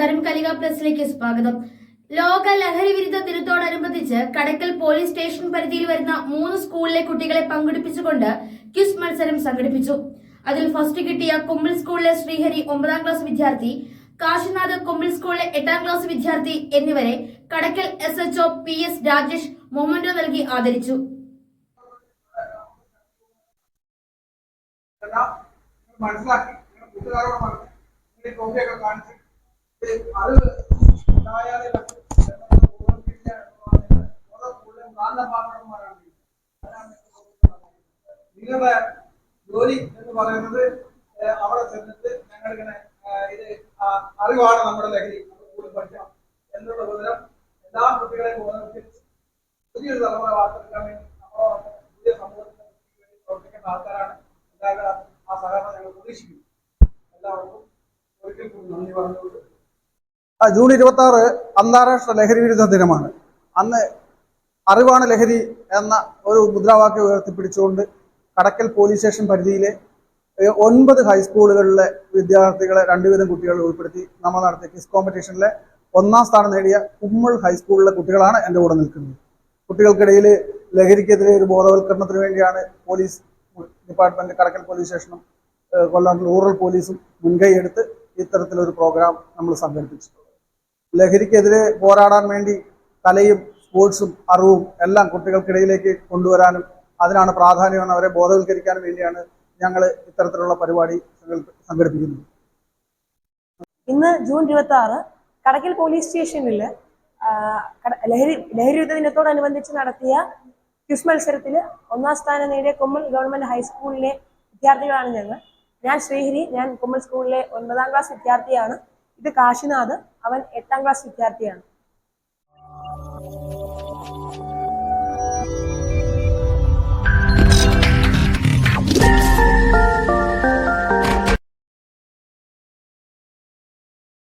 Mega പ്ലസിലേക്ക് സ്വാഗതം. ലോക ലഹരി വിരുദ്ധ ദിനത്തോടനുബന്ധിച്ച് കടക്കൽ പോലീസ് സ്റ്റേഷൻ പരിധിയിൽ വരുന്ന മൂന്ന് സ്കൂളിലെ കുട്ടികളെ പങ്കെടുപ്പിച്ചുകൊണ്ട് ക്വിസ് മത്സരം സംഘടിപ്പിച്ചു. അതിൽ ഫസ്റ്റ് കിട്ടിയ കുമ്പിൾ സ്കൂളിലെ ശ്രീഹരി ഒമ്പതാം ക്ലാസ് വിദ്യാർത്ഥി കാശിനാഥ് കുമ്പിൾ സ്കൂളിലെ എട്ടാം ക്ലാസ് വിദ്യാർത്ഥി എന്നിവരെ Kadakkal S H O P S Rajesh memento നൽകി ആദരിച്ചു. മനസ്സിലാക്കി. കൂട്ടുകാരോട് പറഞ്ഞു ട്രോഫിയൊക്കെ കാണിച്ച് നിങ്ങളുടെ ജോലി എന്ന് പറയുന്നത് അവിടെ ചെന്നിട്ട് ഞങ്ങളിങ്ങനെ ഇത് അറിവാണ് നമ്മുടെ ലഹരി കൂടുതൽ പഠിക്കണം എന്നുള്ള വിവരം എല്ലാ കുട്ടികളെയും ബോധവൽക്കരിച്ച് പുതിയൊരു തലമുറ വാർത്തെടുക്കാൻ വേണ്ടി നമ്മളോടൊപ്പം പുതിയ സമൂഹത്തിന് വേണ്ടി പ്രവർത്തിക്കേണ്ട ആൾക്കാരാണ് എല്ലാവരും ആ സഹകരണം ഞങ്ങൾ പ്രതീക്ഷിക്കുന്നു എല്ലാവർക്കും ഒരിക്കൽ കൂടി നന്ദി പറഞ്ഞുകൊണ്ട് ജൂൺ ഇരുപത്തി ആറ് അന്താരാഷ്ട്ര ലഹരി വിരുദ്ധ ദിനമാണ്. അന്ന് അറിവാണ് ലഹരി എന്ന ഒരു മുദ്രാവാക്യം ഉയർത്തിപ്പിടിച്ചുകൊണ്ട് കടക്കൽ പോലീസ് സ്റ്റേഷൻ പരിധിയിലെ ഒൻപത് ഹൈസ്കൂളുകളിലെ വിദ്യാർത്ഥികളെ രണ്ടുവിധം കുട്ടികളെ ഉൾപ്പെടുത്തി നമ്മൾ നടത്തിയ ക്വിസ് കോമ്പറ്റീഷനിലെ ഒന്നാം സ്ഥാനം നേടിയ കുമ്മൾ ഹൈസ്കൂളിലെ കുട്ടികളാണ് എന്റെ കൂടെ നിൽക്കുന്നത്. കുട്ടികൾക്കിടയിൽ ലഹരിക്കെതിരെ ഒരു ബോധവൽക്കരണത്തിന് വേണ്ടിയാണ് പോലീസ് ഡിപ്പാർട്ട്മെന്റ് കടക്കൽ പോലീസ് സ്റ്റേഷനും കൊല്ലം റൂറൽ പോലീസും മുൻകൈ എടുത്ത് ഇത്തരത്തിലൊരു പ്രോഗ്രാം നമ്മൾ സംഘടിപ്പിച്ചിട്ടുള്ളത് ലഹരിക്കെതിരെ പോരാടാൻ വേണ്ടി കലയും സ്പോർട്സും അറിവും എല്ലാം കുട്ടികൾക്കിടയിലേക്ക് കൊണ്ടുവരാനും അതിനാണ് പ്രാധാന്യം അവരെ ബോധവൽക്കരിക്കാനും വേണ്ടിയാണ് ഞങ്ങൾ ഇത്തരത്തിലുള്ള പരിപാടി സംഘടിപ്പിക്കുന്നത്. ഇന്ന് ജൂൺ ഇരുപത്തി ആറ് കടക്കൽ പോലീസ് സ്റ്റേഷനിൽ ലഹരി ലഹരി വിരുദ്ധ ദിനത്തോടനുബന്ധിച്ച് നടത്തിയ ക്വിസ് മത്സരത്തിൽ ഒന്നാം സ്ഥാനം നേടിയ കൊമ്മൽ ഗവൺമെന്റ് ഹൈസ്കൂളിലെ വിദ്യാർത്ഥികളാണ് ഞങ്ങൾ. ഞാൻ ശ്രീഹരി ഞാൻ കൊമ്മൽ സ്കൂളിലെ ഒൻപതാം ക്ലാസ് വിദ്യാർത്ഥിയാണ്. ഇത് കാശിനാഥ് അവൻ എട്ടാം ക്ലാസ് വിദ്യാർത്ഥിയാണ്.